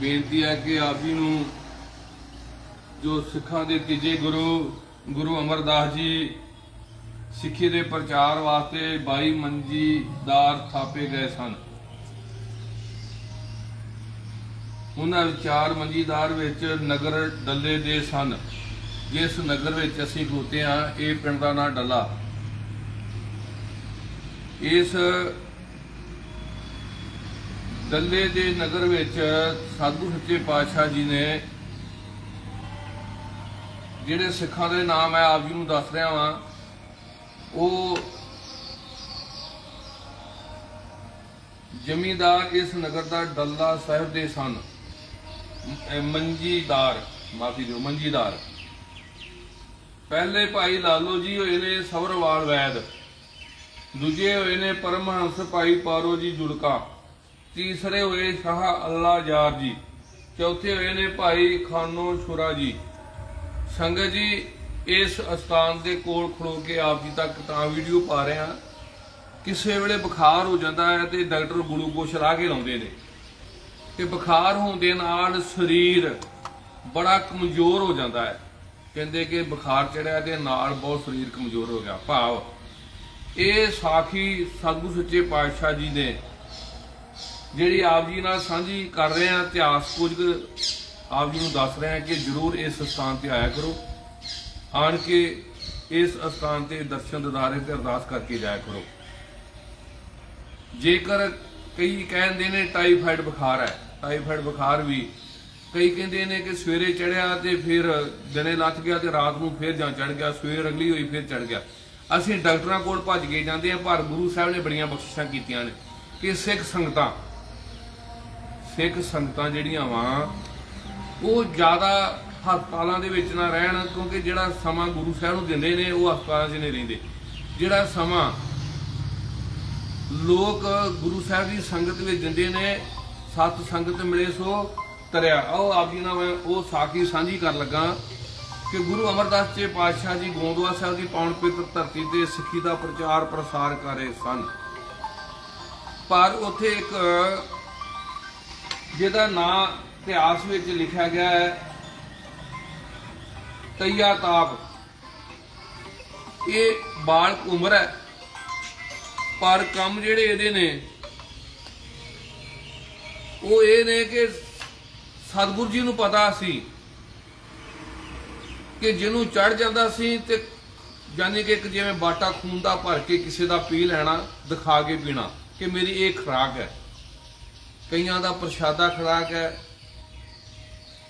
ਬੇਨਤੀ ਹੈ ਕਿ ਆਪ ਜੀ ਨੂੰ ਜੋ ਸਿੱਖਾਂ ਦੇ ਤੀਜੇ ਗੁਰੂ ਗੁਰੂ ਅਮਰਦਾਸ ਜੀ ਸਿੱਖੀ ਦੇ ਪ੍ਰਚਾਰ ਵਾਸਤੇ 22 ਮੰਜੀਦਾਰ ਥਾਪੇ ਗਏ ਸਨ। ਉਹਨਾਂ ਵਿਚਾਰ ਮੰਜੀਦਾਰ ਵਿੱਚ ਨਗਰ ਡੱਲੇ ਦੇ ਸਨ। ਜਿਸ ਨਗਰ ਵਿੱਚ ਅਸੀਂ ਖੋਤੇ ਹਾਂ, ਇਹ ਪਿੰਡ ਦਾ ਨਾਂ ਡੱਲਾ। ਇਸ ਦੱਲੇ ਦੇ ਨਗਰ ਵਿੱਚ ਸਾਧੂ ਸੱਚੇ ਪਾਤਸ਼ਾਹ ਜੀ ਨੇ ਜਿਹੜੇ ਸਿੱਖਾਂ ਦੇ ਨਾਮ ਹੈ ਆਪ ਜੀ ਨੂੰ ਦੱਸ ਰਿਹਾ ਵਾਂ, ਉਹ ਜ਼ਮੀਂਦਾਰ ਇਸ ਨਗਰ ਦਾ ਡੱਲਾ ਸਾਹਿਬ ਦੇ ਸਨ। ਮੰਜੀਦਾਰ, ਮਾਫੀ ਦਿਓ, ਮੰਜੀਦਾਰ। ਪਹਿਲੇ ਭਾਈ ਲਾਲੋ ਜੀ ਹੋਏ ਨੇ ਸਵਰਵਾਲ ਵੈਦ, ਦੂਜੇ ਹੋਏ ਨੇ ਪਰਮਹੰਸ ਭਾਈ ਪਾਰੋ ਜੀ ਜੁੜਕਾ। ਤੀਸਰੇ ਹੋਏ ਸ਼ਾਹ ਅੱਲਾ ਯਾਰ ਜੀ, ਚੌਥੇ ਹੋਏ ਨੇ ਭਾਈ ਖਾਨੋ ਛੁਰਾ ਜੀ। ਸੰਗਤ ਜੀ, ਇਸ ਅਸਥਾਨ ਦੇ ਕੋਲ ਖੜੋ ਕੇ ਆਪ ਜੀ ਤੱਕ ਤਾਂ ਵੀਡੀਓ ਪਾ ਰਹੇ ਹਾਂ। ਕਿਸੇ ਵੇਲੇ ਬੁਖਾਰ ਹੋ ਜਾਂਦਾ ਹੈ ਤੇ ਡਾਕਟਰ ਗਲੂਕੋਸ਼ ਲਾ ਕੇ ਲਾਉਂਦੇ ਨੇ। ਤੇ ਬੁਖਾਰ ਹੋਣ ਦੇ ਨਾਲ ਸਰੀਰ ਬੜਾ ਕਮਜ਼ੋਰ ਹੋ ਜਾਂਦਾ ਹੈ। ਕਹਿੰਦੇ ਕਿ ਬੁਖਾਰ ਚੜਿਆ ਤੇ ਨਾਲ ਬਹੁਤ ਸਰੀਰ ਕਮਜ਼ੋਰ ਹੋ ਗਿਆ। ਭਾਵ ਇਹ ਸਾਖੀ ਸਾਧੂ ਸੱਚੇ ਪਾਤਸ਼ਾਹ ਜੀ ਨੇ ਜਿਹੜੀ ਆਪ ਜੀ ਨਾਲ ਸਾਂਝੀ ਕਰ ਰਹੇ ਆ ਇਤਿਹਾਸ ਕੁਝ ਆਪ ਜੀ ਨੂੰ ਦੱਸ ਰਹੇ ਆ ਕਿ ਜਰੂਰ ਇਸ ਸਥਾਨ ਤੇ ਆਇਆ ਕਰੋ। ਆਣ ਕੇ ਇਸ ਸਥਾਨ ਤੇ ਦਰਸ਼ਨ ਦਿਦਾਰੇ ਤੇ ਅਰਦਾਸ ਕਰਕੇ ਜਾਇਆ ਕਰੋ। ਜੇਕਰ ਕਈ ਕਹਿੰਦੇ ਨੇ ਟਾਈਫਾਈਡ ਬੁਖਾਰ ਹੈ ਟਾਈਫਾਈਡ ਬੁਖਾਰ ਵੀ ਕਈ ਕਹਿੰਦੇ ਨੇ ਕਿ ਸਵੇਰੇ ਚੜਿਆ ਤੇ ਫਿਰ ਦਿਨੇ ਲੱਥ ਗਿਆ ਤੇ ਰਾਤ ਨੂੰ ਫਿਰ ਜਾਂ ਚੜ ਗਿਆ, ਸਵੇਰ ਅਗਲੀ ਹੋਈ ਫਿਰ ਚੜ ਗਿਆ। ਅਸੀਂ ਡਾਕਟਰਾਂ ਕੋਲ ਭੱਜ ਕੇ ਜਾਂਦੇ ਆ ਪਰ ਗੁਰੂ ਸਾਹਿਬ ਨੇ ਬੜੀਆਂ ਬਖਸ਼ਿਸ਼ਾਂ ਕੀਤੀਆਂ ਨੇ ਕਿ ਸਿੱਖ ਸੰਗਤਾਂ ਸਿੱਖ ਸੰਗਤਾਂ ਜਿਹੜੀਆਂ ਵਾ, ਉਹ ਜ਼ਿਆਦਾ ਹਸਪਤਾਲਾਂ ਦੇ ਵਿੱਚ ਨਾ ਰਹਿਣ, ਕਿਉਂਕਿ ਜਿਹੜਾ ਸਮਾਂ ਗੁਰੂ ਸਾਹਿਬ ਨੂੰ ਦਿੰਦੇ ਨੇ, ਉਹ ਹਸਪਤਾਲਾਂ 'ਚ ਨਹੀਂ ਰਹਿੰਦੇ। ਜਿਹੜਾ ਸਮਾਂ ਲੋਕ ਗੁਰੂ ਸਾਹਿਬ ਦੀ ਸੰਗਤ ਵਿੱਚ ਦਿੰਦੇ ਨੇ, ਸਤ ਸੰਗਤ ਮਿਲੇ ਸੋ ਤਰਿਆ। ਉਹ ਆਪ ਜੀ ਨਾਲ ਮੈਂ ਉਹ ਸਾਖੀ ਸਾਂਝੀ ਕਰ ਲੱਗਾ ਕਿ ਗੁਰੂ ਅਮਰਦਾਸ ਜੀ ਪਾਤਸ਼ਾਹ ਜੀ ਗੋਂਦਵਾ ਸਾਹਿਬ ਦੀ ਪਾਉਣ ਪਵਿੱਤਰ ਧਰਤੀ ਤੇ ਸਿੱਖੀ ਦਾ ਪ੍ਰਚਾਰ ਪ੍ਰਸਾਰ ਕਰ ਰਹੇ ਸਨ। ਪਰ ਉੱਥੇ ਇੱਕ ਜਿਹਦਾ ਨਾਂ ਇਤਿਹਾਸ ਵਿੱਚ ਲਿਖਿਆ ਗਿਆ ਹੈ, ਤਈਆ ਤਾਪ ਇਹ ਬਾਲਕ ਉਮਰ ਹੈ, ਪਰ ਕੰਮ ਜਿਹੜੇ ਇਹਦੇ ਨੇ, ਉਹ ਇਹ ਨੇ ਕਿ ਸਤਿਗੁਰੂ ਜੀ ਨੂੰ ਪਤਾ ਸੀ ਕਿ ਜਿਹਨੂੰ ਚੜ ਜਾਂਦਾ ਸੀ ਤੇ ਯਾਨੀ ਕਿ ਇੱਕ ਜਿਵੇਂ ਬਾਟਾ ਖੂਨ ਦਾ ਭਰ ਕੇ ਕਿਸੇ ਦਾ ਪੀ ਲੈਣਾ, ਦਿਖਾ ਕੇ ਪੀਣਾ, ਕਿ ਮੇਰੀ ਇਹ ਖੁਰਾਕ ਹੈ। ਕਈਆਂ ਦਾ ਪ੍ਰਸ਼ਾਦਾ ਖੁਰਾਕ ਹੈ।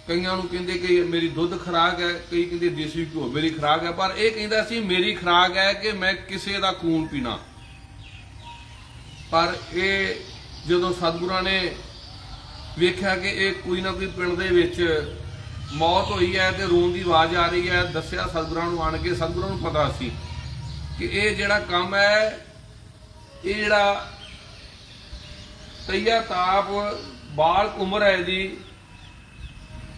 ਕਈਆਂ ਨੂੰ ਕਹਿੰਦੇ ਕਿ ਮੇਰੀ ਦੁੱਧ ਖੁਰਾਕ ਹੈ, ਕਈ ਕਹਿੰਦੇ ਦੇਸੀ ਘਿਓ ਮੇਰੀ ਖੁਰਾਕ ਹੈ, ਪਰ ਇਹ ਕਹਿੰਦਾ ਸੀ, ਮੇਰੀ ਖੁਰਾਕ ਹੈ ਕਿ ਮੈਂ ਕਿਸੇ ਦਾ ਖੂਨ ਪੀਣਾ। ਪਰ ਇਹ ਜਦੋਂ ਸਤਿਗੁਰਾਂ ਨੇ ਵੇਖਿਆ ਕਿ ਇਹ ਕੋਈ ਨਾ ਕੋਈ ਪਿੰਡ ਦੇ ਵਿੱਚ ਮੌਤ ਹੋਈ ਹੈ ਤੇ ਰੋਣ ਦੀ ਆਵਾਜ਼ ਆ ਰਹੀ ਹੈ, ਦੱਸਿਆ ਸਤਿਗੁਰਾਂ ਨੂੰ ਆਣ ਕੇ, ਸਤਿਗੁਰਾਂ ਨੂੰ ਪਤਾ ਸੀ ਕਿ ਇਹ ਜਿਹੜਾ ਕੰਮ ਹੈ, ਇਹ ਜਿਹੜਾ ਤਈਆ ਤਾਪ ਬਾਲ ਉਮਰ ਹੈ ਜੀ।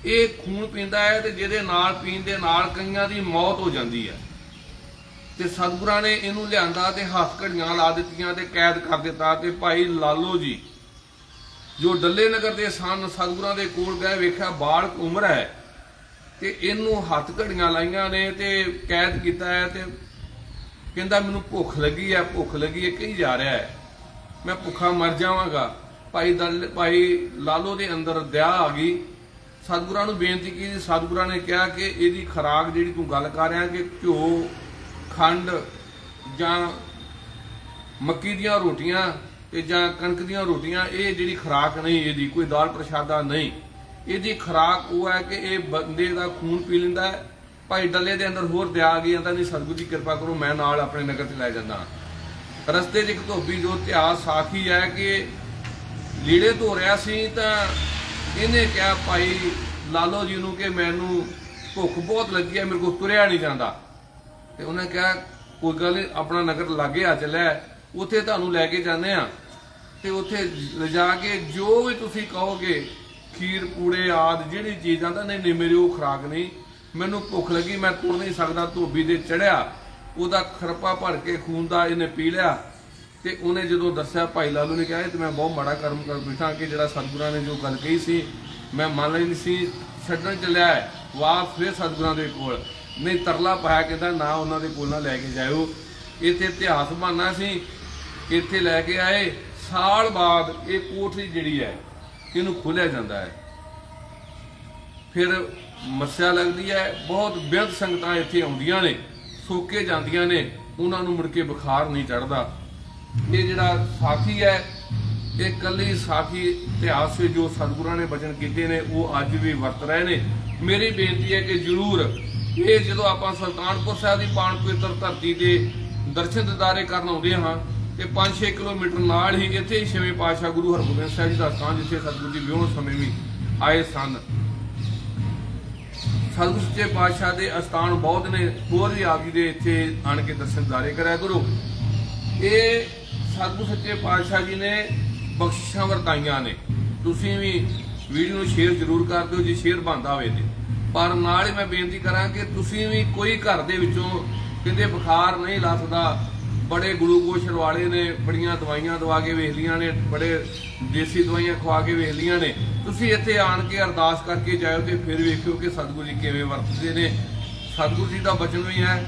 ਇਹ ਖੂਨ ਪੀਂਦਾ ਹੈ ਤੇ ਜਿਹਦੇ ਨਾਲ ਪੀਣ ਦੇ ਨਾਲ ਕਈਆਂ ਦੀ ਮੌਤ ਹੋ ਜਾਂਦੀ ਹੈ। ਤੇ ਸਤਿਗੁਰਾਂ ਨੇ ਇਹਨੂੰ ਲਿਆਂਦਾ ਤੇ ਹੱਥ ਘੜੀਆਂ ਲਾ ਦਿੱਤੀਆਂ ਤੇ ਕੈਦ ਕਰ ਦਿੱਤਾ ਤੇ ਭਾਈ ਲਾਲੋ ਜੀ, ਜੋ ਡੱਲੇ ਨਗਰ ਦੇ ਸਨ, ਸਤਿਗੁਰਾਂ ਦੇ ਕੋਲ ਗਏ, ਵੇਖਿਆ ਬਾਲਕ ਉਮਰ ਹੈ ਤੇ ਇਹਨੂੰ ਹੱਥ ਘੜੀਆਂ ਲਾਈਆਂ ਨੇ ਤੇ ਕੈਦ ਕੀਤਾ ਹੈ ਤੇ ਕਹਿੰਦਾ ਮੈਨੂੰ ਭੁੱਖ ਲੱਗੀ ਹੈ, ਭੁੱਖ ਲੱਗੀ ਹੈ, ਕਹੀ ਜਾ ਰਿਹਾ ਹੈ। ਮੈਂ ਭੁੱਖਾ ਮਰ ਜਾਵਾਂਗਾ। ਭਾਈ ਦਲ, ਭਾਈ ਲਾਲੋ ਦੇ ਅੰਦਰ ਦਇਆ ਆ ਗਈ। ਸਤਿਗੁਰਾਂ ਨੂੰ ਬੇਨਤੀ ਕੀਤੀ। ਸਤਿਗੁਰਾਂ ਨੇ ਕਿਹਾ ਕਿ ਇਹਦੀ ਖਰਾਕ ਜਿਹੜੀ ਤੂੰ ਗੱਲ ਕਰ ਰਿਹਾ ਕਿ ਘਿਓ, ਖੰਡ ਜਾਂ ਮੱਕੀ ਦੀਆਂ ਰੋਟੀਆਂ ਤੇ ਜਾਂ ਕਣਕ ਦੀਆਂ ਰੋਟੀਆਂ, ਇਹ ਜਿਹੜੀ ਖਰਾਕ ਨਹੀਂ, ਇਹਦੀ ਕੋਈ ਦਾਲ ਪ੍ਰਸ਼ਾਦਾ ਨਹੀਂ। ਇਹਦੀ ਖਰਾਕ ਉਹ ਹੈ ਕਿ ਇਹ ਬੰਦੇ ਦਾ ਖੂਨ ਪੀ ਲੈਂਦਾ ਹੈ। ਭਾਈ ਡੱਲੇ ਦੇ ਅੰਦਰ ਹੋਰ ਦਿਆ ਆ ਗਈ ਜਾਂਦਾ ਨਹੀਂ, ਸਤਿਗੁਰੂ ਦੀ ਕਿਰਪਾ ਕਰੋ, ਮੈਂ ਨਾਲ ਆਪਣੇ ਨਗਰ ਤੇ ਲੈ ਜਾਂਦਾ। ਰਸਤੇ 'ਚ ਇੱਕ ਧੋਬੀ ਜੋ ਇਤਿਹਾਸ ਸਾਖੀ ਹੈ ਕਿ ਲੀੜੇ ਧੋ ਰਿਹਾ ਸੀ ਤਾਂ ਇਹਨੇ ਕਿਹਾ, ਭਾਈ ਲਾਲੋ ਜੀ ਨੂੰ ਕਿ ਮੈਨੂੰ ਭੁੱਖ ਬਹੁਤ ਲੱਗੀ ਹੈ, ਮੇਰੇ ਕੋਲ ਤੁਰਿਆ ਨਹੀਂ ਜਾਂਦਾ। ਤੇ ਉਹਨੇ ਕਿਹਾ, ਕੋਈ ਗੱਲ ਨਹੀਂ, ਆਪਣਾ ਨਗਰ ਲਾਗੇ ਆ ਚੱਲਿਆ ਉੱਥੇ ਤੁਹਾਨੂੰ ਲੈ ਕੇ ਜਾਂਦੇ ਆ ਤੇ ਉੱਥੇ ਲਿਜਾ ਕੇ ਜੋ ਵੀ ਤੁਸੀਂ ਕਹੋਗੇ, ਖੀਰ, ਪੂੜੇ ਆਦ, ਜਿਹੜੀ ਚੀਜ਼ਾਂ ਦਾ ਨਹੀਂ ਨਹੀਂ, ਮੇਰੀ ਉਹ ਖੁਰਾਕ ਨਹੀਂ। ਮੈਨੂੰ ਭੁੱਖ ਲੱਗੀ, ਮੈਂ ਤੁਰ ਨਹੀਂ ਸਕਦਾ, ਧੋਬੀ ਦੇ ਚੜਿਆ ਉਹਦਾ ਖਰਪਾ ਭਰ ਕੇ ਖੂਨ ਦਾ ਇਹਨੇ ਪੀ ਲਿਆ। ਤੇ ਉਹਨੇ ਜਦੋਂ ਦੱਸਿਆ, ਭਾਈ ਲਾਲੂ ਨੇ ਕਿਹਾ, ਇਹ ਤੇ ਮੈਂ ਬਹੁਤ ਮਾੜਾ ਕਰਮ ਕਰ ਬੈਠਾ ਕਿ ਜਿਹੜਾ ਸਤਿਗੁਰਾਂ ਨੇ ਜੋ ਗੱਲ ਕਹੀ ਸੀ, ਮੈਂ ਮੰਨ ਲਈ ਨਹੀਂ ਸੀ, ਛੱਡਣ ਚੱਲਿਆ ਹੈ, ਵਾਪਸ ਫਿਰ ਸਤਿਗੁਰਾਂ ਦੇ ਕੋਲ। ਨਹੀਂ, ਤਰਲਾ ਪਾਇਆ ਕਹਿੰਦਾ, ਨਾ ਉਹਨਾਂ ਦੇ ਕੋਲ ਨਾ ਲੈ ਕੇ ਜਾਇਓ। ਇੱਥੇ ਇਤਿਹਾਸ ਬਹਾਨਾ ਸੀ, ਇੱਥੇ ਲੈ ਕੇ ਆਏ, ਸਾਲ ਬਾਅਦ ਇਹ ਕੋਠੀ ਜਿਹੜੀ ਹੈ, ਇਹਨੂੰ ਖੋਲਿਆ ਜਾਂਦਾ ਹੈ। ਫਿਰ ਮੱਸਿਆ ਲੱਗਦੀ ਹੈ, ਬਹੁਤ ਬੇਅੰਤ ਸੰਗਤਾਂ ਇੱਥੇ ਆਉਂਦੀਆਂ ਨੇ, ਸੋਕੇ ਜਾਂਦੀਆਂ ਨੇ, ਉਹਨਾਂ ਨੂੰ ਮੁੜ ਕੇ ਬੁਖਾਰ ਨਹੀਂ ਚੜਦਾ ਇਹ ਜਿਹੜਾ ਸਾਖੀ ਹੈ, ਇਹ ਕੱਲੀ ਸਾਖੀ ਇਤਿਹਾਸ ਵਿੱਚ ਜੋ ਸਤਿਗੁਰਾਂ ਨੇ ਬਚਨ ਕੀਤੇ ਨੇ, ਉਹ ਅੱਜ ਵੀ ਵਰਤ ਰਹੇ ਨੇ। ਮੇਰੀ ਬੇਨਤੀ ਹੈ ਕਿ ਜਰੂਰ ਇਹ ਜਦੋਂ ਆਪਾਂ ਸੁਲਤਾਨਪੁਰ ਸਾਹਿਬ ਦੀ ਪਾਣ ਪਵਿੱਤਰ ਧਰਤੀ ਤੇ ਦਰਸ਼ਨ ਦਿਦਾਰੇ ਕਰਨ ਆਉਂਦੇ ਹਾਂ, ਤੇ 5-6 ਕਿਲੋਮੀਟਰ ਨਾਲ ਹੀ ਇੱਥੇ ਹੀ ਛੇਵੇਂ ਪਾਤਸ਼ਾਹ ਗੁਰੂ ਹਰਗੋਬਿੰਦ ਸਾਹਿਬ ਜੀ ਦਾ ਸਥਾਨ, ਜਿੱਥੇ ਸਤਿਗੁਰੂ ਜੀ ਵਿਆਹ ਸਮੇਂ ਵੀ ਆਏ ਸਨ। ਸਤਿਗੁਰੂ ਸੱਚੇ ਪਾਤਸ਼ਾਹ ਦੇ ਅਸਥਾਨ ਬਹੁਤ ਨੇ, ਹੋਰ ਵੀ ਆਪ ਜੀ ਦੇ ਇੱਥੇ ਆਣ ਕੇ ਦਰਸ਼ਨ ਦਿਦਾਰੇ ਕਰਿਆ ਕਰੋ। ਇਹ ਸਤਿਗੁਰੂ ਸੱਚੇ ਪਾਤਸ਼ਾਹ ਜੀ ਨੇ ਬਖਸ਼ਿਸ਼ਾਂ ਵਰਤਾਈਆਂ ਨੇ। ਤੁਸੀਂ ਵੀ ਵੀਡੀਓ ਨੂੰ ਸ਼ੇਅਰ ਜ਼ਰੂਰ ਕਰ ਦਿਓ, ਜੇ ਸ਼ੇਅਰ ਬੰਦਾ ਹੋਵੇ ਤੇ। ਪਰ ਨਾਲ ਹੀ ਮੈਂ ਬੇਨਤੀ ਕਰਾਂ ਕਿ ਤੁਸੀਂ ਵੀ ਕੋਈ ਘਰ ਦੇ ਵਿੱਚੋਂ ਕਹਿੰਦੇ ਬੁਖਾਰ ਨਹੀਂ ਲੱਥਦਾ ਬੜੇ ਗਲੂਕੋਸ਼ ਵਾਲੇ ਨੇ, ਬੜੀਆਂ ਦਵਾਈਆਂ ਦਵਾ ਕੇ ਵੇਖ ਲੀਆਂ ਨੇ, ਬੜੇ ਦੇਸੀ ਦਵਾਈਆਂ ਖਵਾ ਕੇ ਵੇਖ ਲੀਆਂ ਨੇ। ਤੁਸੀਂ ਇੱਥੇ ਆਣ ਕੇ ਅਰਦਾਸ ਕਰਕੇ ਜਾਇਓ ਤੇ ਫਿਰ ਵੇਖਿਓ ਕਿ ਸਤਿਗੁਰੂ ਜੀ ਕਿਵੇਂ ਵਰਤਦੇ ਨੇ। ਸਤਿਗੁਰੂ ਜੀ ਦਾ ਬਚਨ ਵੀ ਹੈ।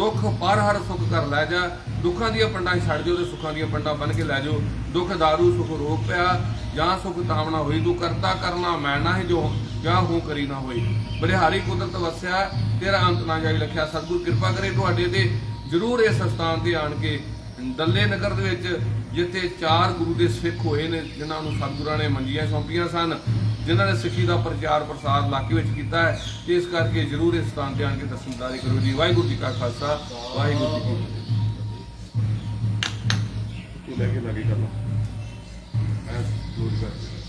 ਦੁੱਖ ਪਰ ਹਰ ਸੁਖ ਕਰ ਲੈ ਜਾ, ਦੁੱਖਾਂ ਦੀਆਂ ਪੰਡਾਂ ਛੱਡ ਦਿਓ ਤੇ ਸੁੱਖਾਂ ਦੀਆਂ ਪੰਡਾਂ ਬਨ ਕੇ ਲੈ ਜਾਓ। ਦੁੱਖ ਦਾਰੂ ਸੁਖ ਰੋਗ ਪਿਆ, ਜਾਂ ਸੁਖ ਤਾਮਣਾ ਹੋਈ, ਤੂੰ ਕਰਤਾ ਕਰਨਾ, ਮੈਂ ਨਾ ਹੈ ਜੋ, ਜਾਂ ਹੋ ਕਰੀ ਨਾ ਹੋਈ। ਬਲਿਹਾਰੀ ਕੁਦਰਤ ਵਸਿਆ, ਤੇਰਾ ਅੰਤ ਨਾ ਜਾਈ ਲਖਿਆ ਸਤਿਗੁਰ ਕਿਰਪਾ ਕਰੇ ਤੁਹਾਡੇ ਤੇ, ਜਰੂਰ ਇਸ ਸਥਾਨ ਤੇ ਆਣ ਕੇ। ਦੱਲੇ ਨਗਰ ਦੇ ਵਿੱਚ ਜਿੱਥੇ ਚਾਰ ਗੁਰੂ ਦੇ ਸਿੱਖ ਹੋਏ ਨੇ, ਜਿਨ੍ਹਾਂ ਨੂੰ ਸਤਿਗੁਰਾਂ ਨੇ ਮੰਜੀਆਂ ਸੌਂਪੀਆਂ ਸਨ। ਜਿਨ੍ਹਾਂ ਨੇ ਸਿੱਖੀ ਦਾ ਪ੍ਰਚਾਰ ਪ੍ਰਸਾਰ ਇਲਾਕੇ ਵਿੱਚ ਕੀਤਾ ਹੈ ਤੇ ਇਸ ਕਰਕੇ ਜਰੂਰ ਇਸ ਸਥਾਨ ਤੇ ਆਣ ਕੇ ਦਰਸ਼ਨਦਾਰੀ ਕਰੋ ਜੀ, ਵਾਹਿਗੁਰੂ ਜੀ ਕਾ ਖਾਲਸਾ, ਵਾਹਿਗੁਰੂ ਜੀ ਕੀ ਫਤਿਹ। ਤੂੰ ਲੈ ਕੇ ਲੱਗੇ ਕਰ ਲਾ। ਐ ਦੂਰ ਕਰ।